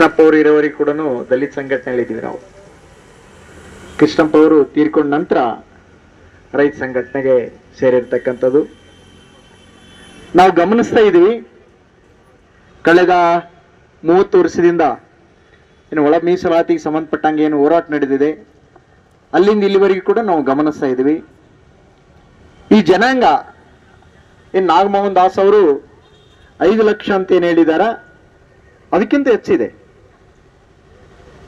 ಕೃಷ್ಣಪ್ಪ ಅವರು ಇರೋವರಿಗೆ ಕೂಡ ದಲಿತ ಸಂಘಟನೆಯಲ್ಲಿ ಇದ್ದೀವಿ ನಾವು. ಕೃಷ್ಣಪ್ಪ ಅವರು ತೀರ್ಕೊಂಡ ನಂತರ ರೈತ ಸಂಘಟನೆಗೆ ಸೇರಿರ್ತಕ್ಕಂಥದ್ದು. ನಾವು ಗಮನಿಸ್ತಾ ಇದ್ದೀವಿ, ಕಳೆದ ಮೂವತ್ತು ವರ್ಷದಿಂದ ಏನು ಒಳ ಮೀಸಲಾತಿಗೆ ಸಂಬಂಧಪಟ್ಟಂಗೆ ಏನು ಹೋರಾಟ ನಡೆದಿದೆ. ಅಲ್ಲಿಂದ ಇಲ್ಲಿವರೆಗೂ ಕೂಡ ನಾವು ಗಮನಿಸ್ತಾ ಇದ್ದೀವಿ. ಈ ಜನಾಂಗ ಏನು ನಾಗಮೋಹನ್ ದಾಸ್ ಅವರು ಐದು ಲಕ್ಷ ಅಂತ ಏನು ಹೇಳಿದಾರ? ಅದಕ್ಕಿಂತ ಹೆಚ್ಚಿದೆ.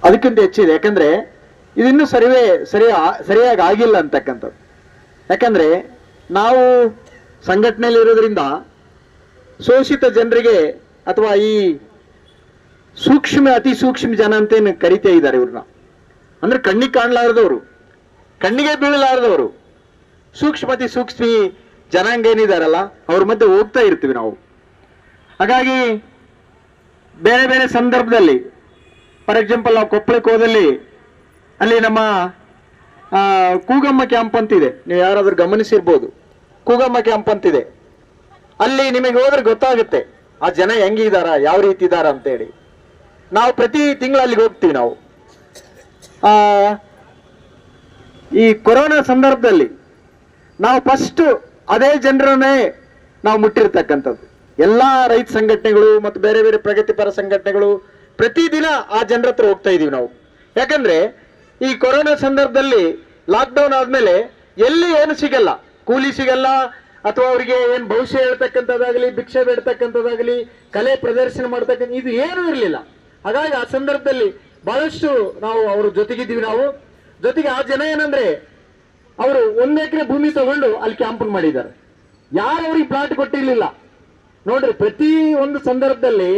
ಅದಕ್ಕಿಂತ ಹೆಚ್ಚಿದೆ. ಯಾಕಂದ್ರೆ ಇದಿನ್ನೂ ಸರಿವೇ ಸರಿ ಸರಿಯಾಗಿ ಆಗಿಲ್ಲ ಅಂತಕ್ಕಂಥದ್ದು. ಯಾಕಂದ್ರೆ ನಾವು ಸಂಘಟನೆಯಲ್ಲಿ ಇರೋದ್ರಿಂದ ಶೋಷಿತ ಜನರಿಗೆ ಅಥವಾ ಈ ಸೂಕ್ಷ್ಮ, ಅತಿ ಸೂಕ್ಷ್ಮ ಜನ ಅಂತೇನು ಕರಿತಾ ಇದ್ದಾರೆ ಇವ್ರನ್ನ. ಅಂದ್ರೆ ಕಣ್ಣಿಗೆ ಕಾಣಲಾರದವರು, ಕಣ್ಣಿಗೆ ಬೀಳಲಾರದವರು. ಸೂಕ್ಷ್ಮ, ಅತಿ ಸೂಕ್ಷ್ಮ ಜನಾಂಗ ಏನಿದಾರಲ್ಲ, ಅವ್ರ ಮಧ್ಯೆ ಹೋಗ್ತಾ ಇರ್ತೀವಿ ನಾವು. ಹಾಗಾಗಿ ಬೇರೆ ಬೇರೆ ಸಂದರ್ಭದಲ್ಲಿ ಫಾರ್ ಎಕ್ಸಾಂಪಲ್ ನಾವು ಕೊಪ್ಪಳಕ್ಕೆ ಹೋದಲ್ಲಿ ಅಲ್ಲಿ ನಮ್ಮ ಕೂಗಮ್ಮ ಕ್ಯಾಂಪ್ ಅಂತಿದೆ. ನೀವು ಯಾರಾದರೂ ಗಮನಿಸಿರ್ಬೋದು. ಕೂಗಮ್ಮ ಕ್ಯಾಂಪ್ ಅಂತಿದೆ. ಅಲ್ಲಿ ನಿಮಗೆ ಹೋದ್ರೆ ಗೊತ್ತಾಗುತ್ತೆ, ಆ ಜನ ಹೆಂಗಿದಾರ, ಯಾವ ರೀತಿ ಇದಾರ ಅಂತೇಳಿ. ನಾವು ಪ್ರತಿ ತಿಂಗಳು ಅಲ್ಲಿಗೆ ಹೋಗ್ತೀವಿ ನಾವು. ಈ ಕೊರೋನಾ ಸಂದರ್ಭದಲ್ಲಿ ನಾವು ಫಸ್ಟ್ ಅದೇ ಜನರನ್ನೇ ನಾವು ಮುಟ್ಟಿರ್ತಕ್ಕಂಥದ್ದು. ಎಲ್ಲ ರೈತ ಸಂಘಟನೆಗಳು ಮತ್ತು ಬೇರೆ ಬೇರೆ ಪ್ರಗತಿಪರ ಸಂಘಟನೆಗಳು ಪ್ರತಿದಿನ ಆ ಜನರ ಹತ್ರ ಹೋಗ್ತಾ ಇದೀವಿ ನಾವು. ಯಾಕಂದ್ರೆ ಈ ಕೊರೋನಾ ಸಂದರ್ಭದಲ್ಲಿ ಲಾಕ್ಡೌನ್ ಆದ್ಮೇಲೆ ಎಲ್ಲಿ ಏನು ಸಿಗಲ್ಲ. ಕೂಲಿ ಸಿಗಲ್ಲ, ಅಥವಾ ಅವರಿಗೆ ಏನು ಭವಿಷ್ಯ ಹೇಳ್ತಕ್ಕಂಥದ್ದಾಗಲಿ, ಭಿಕ್ಷೆ ಬೇಡ್ತಕ್ಕಂಥದ್ದಾಗಲಿ, ಕಲೆ ಪ್ರದರ್ಶನ ಮಾಡ್ತಕ್ಕಂಥ ಇದು ಏನೂ ಇರಲಿಲ್ಲ. ಹಾಗಾಗಿ ಆ ಸಂದರ್ಭದಲ್ಲಿ ಬಹಳಷ್ಟು ನಾವು ಅವ್ರ ಜೊತೆಗಿದ್ದೀವಿ ನಾವು. ಜೊತೆಗೆ ಆ ಜನ ಏನಂದ್ರೆ ಅವರು ಒಂದು ಎಕರೆ ಭೂಮಿ ತಗೊಂಡು ಅಲ್ಲಿ ಕ್ಯಾಂಪ್ ಮಾಡಿದ್ದಾರೆ. ಯಾರು ಅವ್ರಿಗೆ ಪ್ಲಾಟ್ ಕೊಟ್ಟಿರಲಿಲ್ಲ. ನೋಡ್ರಿ, ಪ್ರತಿ ಒಂದು ಸಂದರ್ಭದಲ್ಲಿ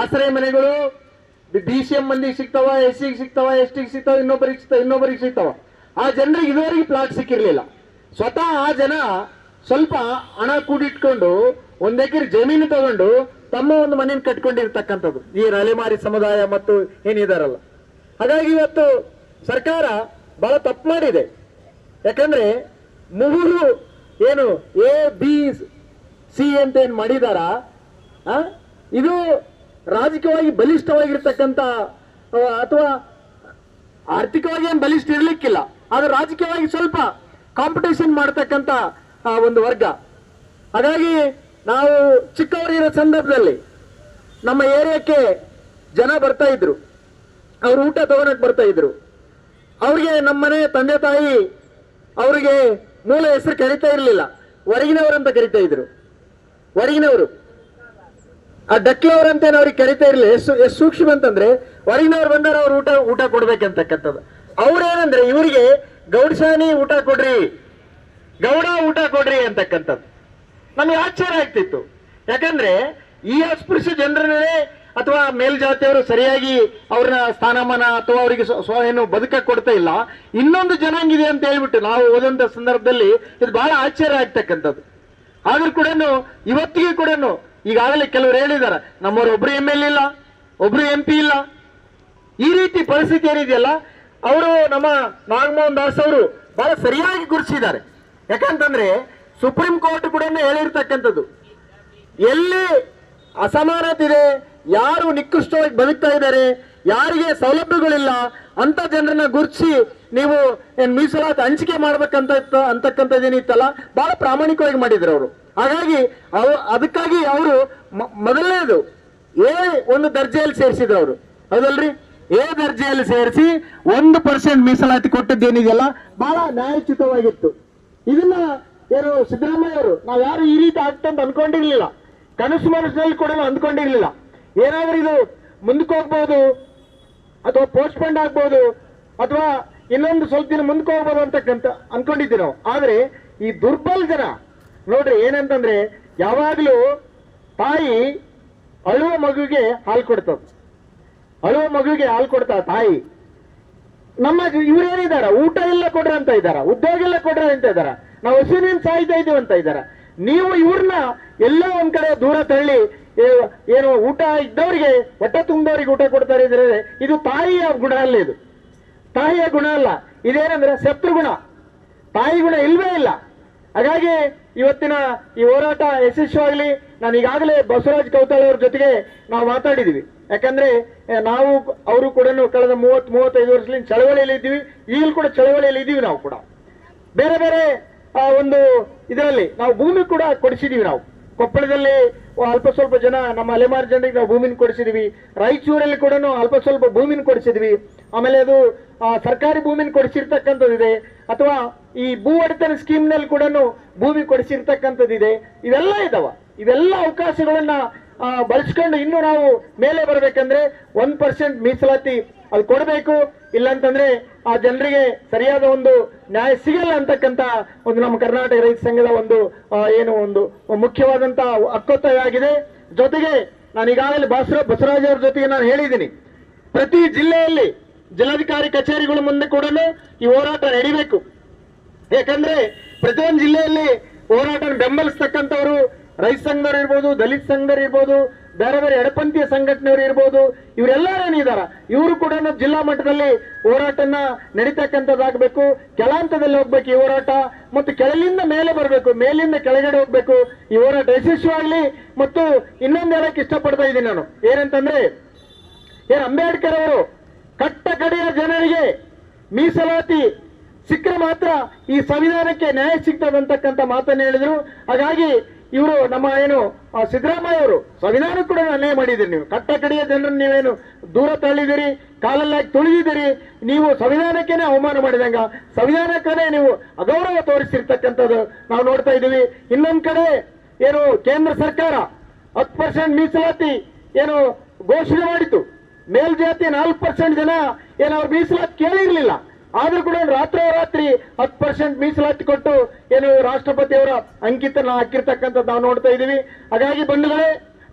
ಆಶ್ರಯ ಮನೆಗಳು ಬಿ ಸಿ ಎಂ ಮಂದಿಗೆ ಸಿಗ್ತಾವ ಎಸ್ ಸಿಗೆ ಸಿಗ್ತಾವ ಎಸ್ ಟಿಗೆ ಸಿಗ್ತಾವ, ಇನ್ನೊಬ್ಬರಿಗೆ ಸಿಗ್ತಾವ ಇನ್ನೊಬ್ಬರಿಗೆ ಸಿಗ್ತಾವ. ಆ ಜನರಿಗೆ ಇದುವರೆಗೆ ಪ್ಲಾಟ್ ಸಿಕ್ಕಿರಲಿಲ್ಲ. ಸ್ವತಃ ಆ ಜನ ಸ್ವಲ್ಪ ಹಣ ಕೂಡಿಟ್ಕೊಂಡು ಒಂದ್ ಎಕರೆ ಜಮೀನು ತಗೊಂಡು ತಮ್ಮ ಒಂದು ಮನೆಯನ್ನು ಕಟ್ಕೊಂಡಿರ್ತಕ್ಕಂಥದ್ದು. ಈ ರಲೆಮಾರಿ ಸಮುದಾಯ ಮತ್ತು ಏನಿದಾರಲ್ಲ. ಹಾಗಾಗಿ ಇವತ್ತು ಸರ್ಕಾರ ಬಹಳ ತಪ್ಪು ಮಾಡಿದೆ. ಯಾಕಂದ್ರೆ ಮೂರು ಏನು ಎ ಬಿ ಸಿ ಅಂತ ಏನ್ ಮಾಡಿದಾರ ಇದು ರಾಜಕೀಯವಾಗಿ ಬಲಿಷ್ಠವಾಗಿರ್ತಕ್ಕಂಥ ಅಥವಾ ಆರ್ಥಿಕವಾಗಿ ಏನು ಬಲಿಷ್ಠ ಇರಲಿಕ್ಕಿಲ್ಲ, ಆದರೆ ರಾಜಕೀಯವಾಗಿ ಸ್ವಲ್ಪ ಕಾಂಪಿಟೇಷನ್ ಮಾಡ್ತಕ್ಕಂಥ ಒಂದು ವರ್ಗ. ಹಾಗಾಗಿ ನಾವು ಚಿಕ್ಕವರಿರೋ ಸಂದರ್ಭದಲ್ಲಿ ನಮ್ಮ ಏರಿಯಾಕ್ಕೆ ಜನ ಬರ್ತಾ ಇದ್ರು. ಅವ್ರು ಊಟ ತಗೊಳಕ್ ಬರ್ತಾ ಇದ್ರು. ಅವ್ರಿಗೆ ನಮ್ಮ ಮನೆ ತಂದೆ ತಾಯಿ ಅವರಿಗೆ ಮೂಲ ಹೆಸರು ಕರಿತಾ ಇರಲಿಲ್ಲ. ಹೊರಗಿನವರು ಅಂತ ಕರಿತಾ ಇದ್ರು. ಹೊರಗಿನವರು. ಆ ಏನು ಅವ್ರಿಗೆ ಕರಿತಾ ಇರಲಿಲ್ಲ ಎಷ್ಟು ಸೂಕ್ಷ್ಮ ಅಂತಂದ್ರೆ ಹೊರಗಿನವ್ರು ಬಂದಾರ ಅವ್ರು ಊಟ ಊಟ ಕೊಡ್ಬೇಕಂತಕ್ಕಂಥದ್ದು. ಅವ್ರೇನಂದ್ರೆ, ಇವರಿಗೆ ಗೌಡಸಾನಿ ಊಟ ಕೊಡ್ರಿ, ಗೌಡ ಊಟ ಕೊಡ್ರಿ ಅಂತಕ್ಕಂಥದ್ದು. ನಮಗೆ ಆಶ್ಚರ್ಯ ಆಗ್ತಿತ್ತು. ಯಾಕಂದ್ರೆ, ಈ ಅಸ್ಪೃಶ್ಯ ಜನರನ್ನೇ ಅಥವಾ ಮೇಲ್ಜಾತಿಯವರು ಸರಿಯಾಗಿ ಅವ್ರನ್ನ ಸ್ಥಾನಮಾನ ಅಥವಾ ಅವರಿಗೆ ಸ್ವ ಏನು ಬದುಕ ಕೊಡ್ತಾ ಇಲ್ಲ. ಇನ್ನೊಂದು ಜನಾಂಗಿದೆ ಅಂತ ಹೇಳ್ಬಿಟ್ಟು ನಾವು ಓದಂತ ಸಂದರ್ಭದಲ್ಲಿ ಇದು ಬಹಳ ಆಶ್ಚರ್ಯ ಆಗ್ತಕ್ಕಂಥದ್ದು. ಆದ್ರೂ ಕೂಡ ಇವತ್ತಿಗೆ ಕೂಡ ಈಗಾಗಲೇ ಕೆಲವರು ಹೇಳಿದ್ದಾರೆ, ನಮ್ಮವರು ಒಬ್ರು ಎಂ ಎಲ್ ಇಲ್ಲ, ಒಬ್ರು ಎಂ ಪಿ ಇಲ್ಲ. ಈ ರೀತಿ ಪರಿಸ್ಥಿತಿ ಏನಿದೆಯಲ್ಲ, ಅವರು ನಮ್ಮ ನಾಗಮೋಹನ್ ದಾಸ್ ಅವರು ಬಹಳ ಸರಿಯಾಗಿ ಗುರುತಿಸಿದ್ದಾರೆ. ಯಾಕಂತಂದ್ರೆ, ಸುಪ್ರೀಂ ಕೋರ್ಟ್ ಕೂಡ ಹೇಳಿರ್ತಕ್ಕಂಥದ್ದು. ಎಲ್ಲಿ ಅಸಮಾನತೆ ಇದೆ, ಯಾರು ನಿಕೃಷ್ಟವಾಗಿ ಬದುಕ್ತಾ ಇದ್ದಾರೆ, ಯಾರಿಗೆ ಸೌಲಭ್ಯಗಳಿಲ್ಲ, ಅಂತ ಜನರನ್ನ ಗುರುತಿಸಿ ನೀವು ಏನು ಮೀಸಲಾತಿ ಹಂಚಿಕೆ ಮಾಡ್ಬೇಕಂತ ಅಂತಕ್ಕಂಥದ್ದೇನಿತ್ತಲ್ಲ ಬಹಳ ಪ್ರಾಮಾಣಿಕವಾಗಿ ಮಾಡಿದ್ರು ಅವರು. ಹಾಗಾಗಿ ಅವ, ಅದಕ್ಕಾಗಿ ಅವರು ಮೊದಲನೇದು ಏ ಒಂದು ದರ್ಜೆಯಲ್ಲಿ ಸೇರಿಸಿದ್ರು ಅವರು ಹೌದಲ್ರಿ? ಏ ದರ್ಜೆಯಲ್ಲಿ ಸೇರಿಸಿ ಒಂದು ಪರ್ಸೆಂಟ್ ಮೀಸಲಾತಿ ಕೊಟ್ಟದ್ದೇನಿದೆಯಲ್ಲ, ಬಹಳ ನ್ಯಾಯಚ್ಯುತವಾಗಿತ್ತು ಇದನ್ನ ಯಾರು ಸಿದ್ದರಾಮಯ್ಯ ಅವರು, ನಾವು ಯಾರು ಈ ರೀತಿ ಆಗ್ತಂತ ಅನ್ಕೊಂಡಿರ್ಲಿಲ್ಲ. ಕನಸು ಮನಸ್ಸಿನಲ್ಲಿ ಕೂಡ ಅಂದ್ಕೊಂಡಿರ್ಲಿಲ್ಲ. ಏನಾದ್ರೂ ಇದು ಮುಂದಕ್ಕೆ ಹೋಗ್ಬೋದು, ಅಥವಾ ಪೋಸ್ಟ್ ಪೋಸ್ಟ್ಪೋಂಡ್ ಆಗ್ಬೋದು, ಅಥವಾ ಇನ್ನೊಂದು ಸ್ವಲ್ಪ ದಿನ ಮುಂದಕ್ಕೆ ಹೋಗ್ಬೋದು ಅಂತಕ್ಕಂತ ಅನ್ಕೊಂಡಿದ್ದೀವಿ ನಾವು. ಆದ್ರೆ ಈ ದುರ್ಬಲ ಜನ ನೋಡ್ರಿ, ಏನಂತಂದ್ರೆ ಯಾವಾಗ್ಲೂ ತಾಯಿ ಅಳುವ ಮಗುಗೆ ಹಾಲು ಕೊಡ್ತದ. ಅಳುವ ಮಗುಗೆ ಹಾಲು ಕೊಡ್ತಾ ತಾಯಿ. ನಮ್ಮ ಇವ್ರೇನಿದಾರ? ಊಟ ಎಲ್ಲ ಕೊಡ್ರಿ ಅಂತ ಇದ್ದಾರ ಉದ್ಯೋಗ ಎಲ್ಲ ಕೊಡ್ರಿ ಅಂತ ಇದ್ದಾರ ನಾವು ಹಸುವಿನ ಸಾಯ್ತಾ ಇದೀವಿ ಅಂತ ಇದ್ದಾರ ನೀವು ಇವ್ರನ್ನ ಎಲ್ಲೋ ಒಂದ್ ಕಡೆ ದೂರ ತಳ್ಳಿ ಏನು ಊಟ ಇದ್ದವ್ರಿಗೆ, ಹೊಟ್ಟೆ ತುಂಬದವ್ರಿಗೆ ಊಟ ಕೊಡ್ತಾರೆ ಇದ್ರೆ ಇದು ತಾಯಿಯ ಗುಣ ಅಲ್ಲ ಇದು. ತಾಯಿಯ ಗುಣ ಅಲ್ಲ. ಇದೇನಂದ್ರೆ ಶತ್ರು ಗುಣ. ತಾಯಿ ಗುಣ ಇಲ್ವೇ ಇಲ್ಲ. ಹಾಗಾಗಿ ಇವತ್ತಿನ ಈ ಹೋರಾಟ ಯಶಸ್ವಿಯಾಗಲಿ ನಾನು ಈಗಾಗಲೇ ಬಸವರಾಜ್ ಕೌತಾಳ್ ಅವ್ರ ಜೊತೆಗೆ ನಾವು ಮಾತಾಡಿದೀವಿ. ಯಾಕಂದ್ರೆ ನಾವು ಅವರು ಕೂಡ ಕಳೆದ ಮೂವತ್ ಮೂವತ್ತೈದು ವರ್ಷದಿಂದ ಚಳವಳಿಯಲ್ಲಿ ಇದ್ದೀವಿ. ಈಗಲೂ ಕೂಡ ಚಳವಳಿಯಲ್ಲಿ ಇದ್ದೀವಿ ನಾವು ಕೂಡ. ಬೇರೆ ಬೇರೆ ಆ, ಒಂದು ಇದರಲ್ಲಿ ನಾವು ಭೂಮಿ ಕೂಡ ಕೊಡಿಸಿದೀವಿ ನಾವು. ಕೊಪ್ಪಳದಲ್ಲಿ ಅಲ್ಪ ಸ್ವಲ್ಪ ಜನ ನಮ್ಮ ಅಲೆಮಾರು ಜನರಿಗೆ ನಾವು ಭೂಮಿನ ಕೊಡಿಸಿದೀವಿ. ರಾಯಚೂರಲ್ಲಿ ಕೂಡ ಅಲ್ಪ ಸ್ವಲ್ಪ ಭೂಮಿನ ಕೊಡಿಸಿದ್ವಿ. ಆಮೇಲೆ ಅದು ಸರ್ಕಾರಿ ಭೂಮಿನ ಕೊಡಿಸಿರ್ತಕ್ಕಂಥದ್ದಿದೆ. ಅಥವಾ ಈ ಭೂ ಒಡೆತನ ಸ್ಕೀಮ್ನಲ್ಲಿ ಕೂಡ ಭೂಮಿ ಕೊಡಿಸಿರ್ತಕ್ಕಂಥದ್ದಿದೆ. ಇವೆಲ್ಲ ಇದಾವ. ಇವೆಲ್ಲ ಅವಕಾಶಗಳನ್ನ ಬಳಸ್ಕೊಂಡು ಇನ್ನು ನಾವು ಮೇಲೆ ಬರಬೇಕಂದ್ರೆ ಒನ್ ಪರ್ಸೆಂಟ್ ಮೀಸಲಾತಿ ಅದು ಕೊಡಬೇಕು. ಇಲ್ಲಾಂತಂದ್ರೆ ಆ ಜನರಿಗೆ ಸರಿಯಾದ ಒಂದು ನ್ಯಾಯ ಸಿಗಲ್ಲ ಅಂತಕ್ಕಂತ ಒಂದು ನಮ್ಮ ಕರ್ನಾಟಕ ರೈತ ಸಂಘದ ಒಂದು ಏನು ಒಂದು ಮುಖ್ಯವಾದಂತ ಹಕ್ಕೊತ್ತಾಯ ಆಗಿದೆ. ಜೊತೆಗೆ ನಾನು ಈಗಾಗಲೇ ಬಸರ, ಬಸವರಾಜ್ ಅವ್ರ ಜೊತೆಗೆ ನಾನು ಹೇಳಿದ್ದೀನಿ. ಪ್ರತಿ ಜಿಲ್ಲೆಯಲ್ಲಿ ಜಿಲ್ಲಾಧಿಕಾರಿ ಕಚೇರಿಗಳ ಮುಂದೆ ಕೂಡ ಈ ಹೋರಾಟ ನಡಿಬೇಕು. ಯಾಕಂದ್ರೆ ಪ್ರತಿಯೊಂದು ಜಿಲ್ಲೆಯಲ್ಲಿ ಹೋರಾಟ ಬೆಂಬಲಿಸ್ತಕ್ಕಂಥವ್ರು ರೈತ ಸಂಘದವ್ರು ಇರ್ಬೋದು, ದಲಿತ ಸಂಘದವ್ರು ಇರ್ಬೋದು, ಬೇರೆ ಬೇರೆ ಎಡಪಂಥೀಯ ಸಂಘಟನೆಯವರು ಇರ್ಬೋದು, ಇವರೆಲ್ಲರೂ ಏನಿದಾರ, ಇವರು ಕೂಡ ಜಿಲ್ಲಾ ಮಟ್ಟದಲ್ಲಿ ಹೋರಾಟನ ನಡೀತಕ್ಕಂಥದ್ದಾಗಬೇಕು. ಕೆಳಹಂತದಲ್ಲಿ ಹೋಗ್ಬೇಕು ಈ ಹೋರಾಟ, ಮತ್ತು ಕೆಳಲಿಂದ ಮೇಲೆ ಬರಬೇಕು, ಮೇಲಿಂದ ಕೆಳಗಡೆ ಹೋಗ್ಬೇಕು. ಈ ಹೋರಾಟ ಯಶಸ್ವಿಯಾಗಲಿ, ಮತ್ತು ಇನ್ನೊಂದು ಹೇಳಕ್ಕೆ ಇಷ್ಟಪಡ್ತಾ ಇದ್ದೀನಿ ನಾನು. ಏನಂತಂದ್ರೆ, ಏನ್ ಅಂಬೇಡ್ಕರ್ ಅವರು ಕಟ್ಟ ಕಡೆಯ ಜನರಿಗೆ ಮೀಸಲಾತಿ ಸಿಕ್ಕರೆ ಮಾತ್ರ ಈ ಸಂವಿಧಾನಕ್ಕೆ ನ್ಯಾಯ ಸಿಗ್ತದಂತಕ್ಕಂಥ ಮಾತನ್ನು ಹೇಳಿದರು. ಹಾಗಾಗಿ ಇವರು ನಮ್ಮ ಏನು ಸಿದ್ದರಾಮಯ್ಯ ಅವರು ಸಂವಿಧಾನ ಕೂಡ ಅನ್ಯಾಯ ಮಾಡಿದಿರಿ ನೀವು. ಕಟ್ಟ ಕಡೆಯ ಜನರನ್ನು ನೀವೇನು ದೂರ ತಳ್ಳಿದಿರಿ ಕಾಲಲ್ಲಾಗಿ ತುಳಿದಿದ್ದೀರಿ, ನೀವು ಸಂವಿಧಾನಕ್ಕೇನೆ ಅವಮಾನ ಮಾಡಿದಂಗ, ಸಂವಿಧಾನಕ್ಕೇ ನೀವು ಅಗೌರವ ತೋರಿಸಿರ್ತಕ್ಕಂಥದ್ದು ನಾವು ನೋಡ್ತಾ ಇದ್ದೀವಿ. ಇನ್ನೊಂದು ಕಡೆ ಏನು ಕೇಂದ್ರ ಸರ್ಕಾರ ಹತ್ತು ಪರ್ಸೆಂಟ್ ಮೀಸಲಾತಿ ಏನು ಘೋಷಣೆ ಮಾಡಿತು ಮೇಲ್ಜಾತಿ ನಾಲ್ಕು ಪರ್ಸೆಂಟ್ ಜನ ಏನು ಮೀಸಲಾತಿ ಕೇಳಿರ್ಲಿಲ್ಲ. ಆದ್ರೂ ಕೂಡ ರಾತ್ರೋರಾತ್ರಿ ಹತ್ತು ಪರ್ಸೆಂಟ್ ಮೀಸಲಾತಿ ಕೊಟ್ಟು ಏನು ರಾಷ್ಟ್ರಪತಿ ಅವರ ಅಂಕಿತನ ಹಾಕಿರ್ತಕ್ಕಂಥದ್ದು ನಾವು ನೋಡ್ತಾ ಇದ್ದೀವಿ. ಹಾಗಾಗಿ ಬಂಧುಗಳೇ,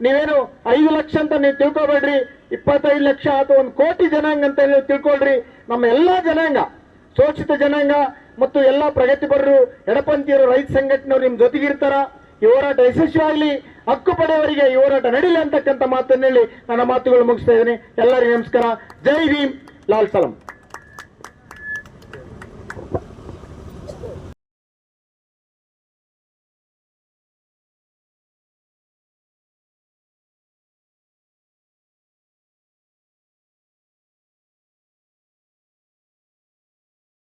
ನೀವೇನು ಐದು ಲಕ್ಷ ಅಂತ ನೀವು ತಿಳ್ಕೊಬೇಡ್ರಿ, ಇಪ್ಪತ್ತೈದು ಲಕ್ಷ ಅಥವಾ ಒಂದು ಕೋಟಿ ಜನಾಂಗ ಅಂತ ನೀವು ತಿಳ್ಕೊಳ್ರಿ. ನಮ್ಮ ಎಲ್ಲಾ ಜನಾಂಗ, ಶೋಷಿತ ಜನಾಂಗ ಮತ್ತು ಎಲ್ಲಾ ಪ್ರಗತಿಪರರು, ಎಡಪಂಥೀಯರು, ರೈತ ಸಂಘಟನೆಯವರು ನಿಮ್ಮ ಜೊತೆಗಿರ್ತಾರ. ಈ ಹೋರಾಟ ಯಶಸ್ವಿಯಾಗಲಿ. ಹಕ್ಕು ಪಡೆಯವರಿಗೆ ಈ ಹೋರಾಟ ನಡೀಲಿ ಅಂತಕ್ಕಂಥ ಮಾತನ್ನ ಹೇಳಿ ನನ್ನ ಮಾತುಗಳು ಮುಗಿಸ್ತಾ ಇದ್ದೀನಿ. ಎಲ್ಲರಿಗೂ ನಮಸ್ಕಾರ. ಜೈ ಭೀಮ್. ಲಾಲ್ ಸಲಾಂ.